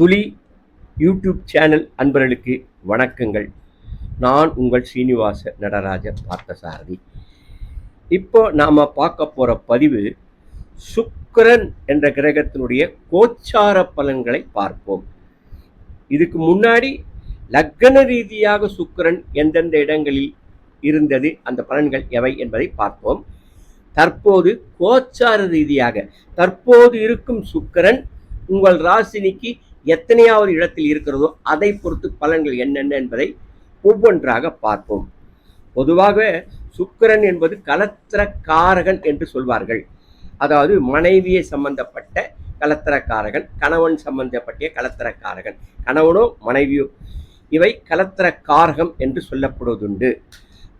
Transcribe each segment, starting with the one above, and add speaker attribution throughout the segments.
Speaker 1: துளி YouTube channel அன்பர்களுக்கு வணக்கங்கள். நான் உங்கள் ஸ்ரீனிவாச நடராஜ பார்த்தசாரதி. இப்போ நாம் பார்க்க போகிற பதிவு சுக்கிரன் என்ற கிரகத்தினுடைய கோச்சார பலன்களை பார்ப்போம். இதுக்கு முன்னாடி லக்கண ரீதியாக சுக்கரன் எந்தெந்த இடங்களில் இருந்தது அந்த பலன்கள் எவை என்பதை பார்ப்போம். தற்போது கோச்சார ரீதியாக தற்போது இருக்கும் சுக்கரன் உங்கள் ராசினிக்கு எத்தனையாவது இடத்தில் இருக்கிறதோ அதை பொறுத்து பலன்கள் என்னென்ன என்பதை ஒவ்வொன்றாக பார்ப்போம். பொதுவாக சுக்கிரன் என்பது கலத்திரக்காரகன் என்று சொல்வார்கள். அதாவது மனைவியை சம்பந்தப்பட்ட கலத்திரக்காரகன் கணவன் சம்பந்தப்பட்ட கலத்திரக்காரகன். கணவனோ மனைவியோ இவை கலத்திரக்காரகம் என்று சொல்லப்படுவதுண்டு.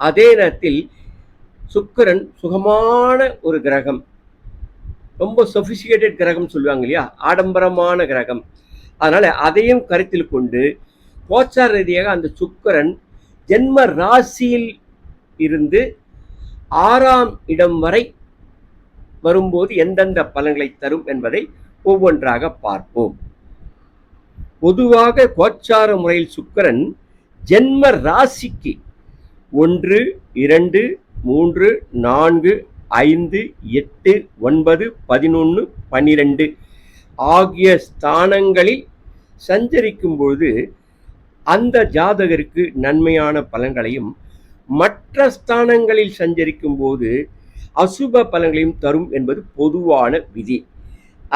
Speaker 1: அதே நேரத்தில் சுக்கிரன் சுகமான ஒரு கிரகம் ரொம்ப சொபிசிகேட்டட் கிரகம் சொல்லுவாங்க இல்லையா? ஆடம்பரமான கிரகம். அதனால் அதையும் கருத்தில் கொண்டு கோச்சார ரீதியாக அந்த சுக்கரன் ஜென்ம ராசியில் இருந்து ஆறாம் இடம் வரை வரும்போது எந்தெந்த பலன்களை தரும் என்பதை ஒவ்வொன்றாக பார்ப்போம். பொதுவாக கோச்சார முறையில் சுக்கரன் ஜென்ம ராசிக்கு ஒன்று இரண்டு மூன்று நான்கு ஐந்து எட்டு ஒன்பது பதினொன்று பன்னிரெண்டு ஆகிய ஸ்தானங்களில் சஞ்சரிக்கும் பொழுது அந்த ஜாதகருக்கு நன்மையான பலன்களையும் மற்ற ஸ்தானங்களில் சஞ்சரிக்கும் போது அசுப பலன்களையும் தரும் என்பது பொதுவான விதி.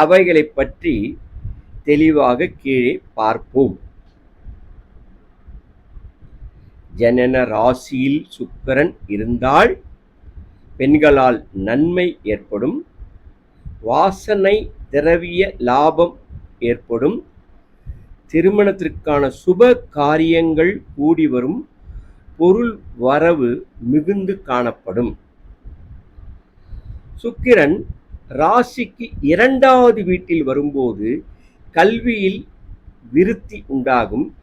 Speaker 1: அவைகளை பற்றி தெளிவாக கீழே பார்ப்போம். ஜனன ராசியில் சுக்கிரன் இருந்தால் பெண்களால் நன்மை ஏற்படும். வாசனை திரவிய லாபம் ஏற்படும். திருமணத்திற்கான சுப காரியங்கள் கூடி வரும் பொருள் வரவு மிகுந்து காணப்படும். சுக்கிரன் ராசிக்கு இரண்டாவது வீட்டில் வரும்போது கல்வியில் விருத்தி உண்டாகும்.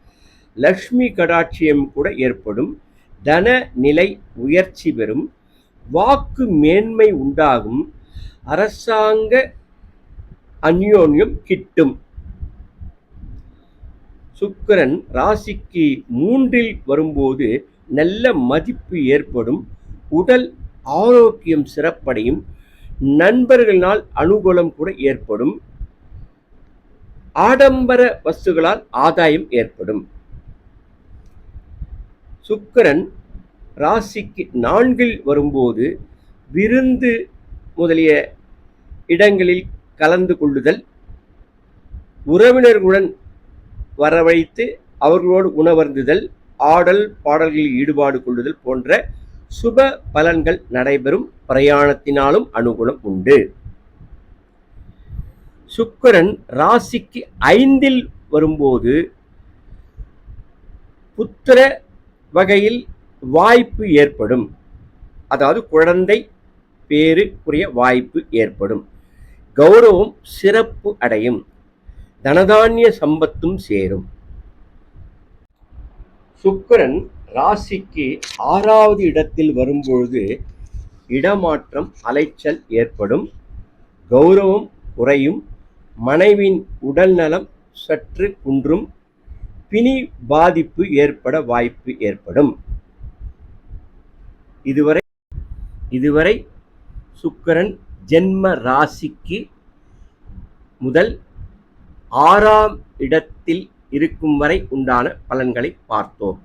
Speaker 1: லக்ஷ்மி கடாட்சியம் கூட ஏற்படும். தன நிலை உயர்ச்சி பெறும். வாக்கு மேன்மை உண்டாகும். அரசாங்க அந்யோன்யம் கிட்டும். சுக்கரன் ராசிக்கு மூன்றில் வரும்போது நல்ல மதிப்பு ஏற்படும். உடல் ஆரோக்கியம் சிறப்படையும். நண்பர்களினால் அனுகூலம் கூட ஏற்படும். ஆடம்பர வஸ்துகளால் ஆதாயம் ஏற்படும். சுக்கிரன் ராசிக்கு நான்கில் வரும்போது விருந்து முதலிய இடங்களில் கலந்து கொள்ளுதல். உறவினர்களுடன் வரவழைத்து அவர்களோடு உணவருந்துதல் ஆடல் பாடல்களில் ஈடுபாடு கொள்ளுதல் போன்ற சுப பலன்கள் நடைபெறும் பிரயாணத்தினாலும் அனுகூலம் உண்டு. சுக்கரன் ராசிக்கு ஐந்தில் வரும்போது புத்திர வகையில் வாய்ப்பு ஏற்படும். அதாவது குழந்தை பேருக்குரிய வாய்ப்பு ஏற்படும். கௌரவம் சிறப்பு அடையும். தனதானிய சம்பத்தும் சேரும். சுக்கிரன் ராசிக்கு ஆறாவது இடத்தில் வரும்பொழுது இடமாற்றம் அலைச்சல் ஏற்படும். கௌரவம் குறையும். மனைவின் உடல் நலம் சற்று குன்றும். பிணி பாதிப்பு ஏற்பட வாய்ப்பு ஏற்படும். இதுவரை இதுவரை சுக்கிரன் ஜென்ம ராசிக்கு முதல் ஆறாம் இடத்தில் இருக்கும் வரை உண்டான பலன்களை பார்த்தோம்.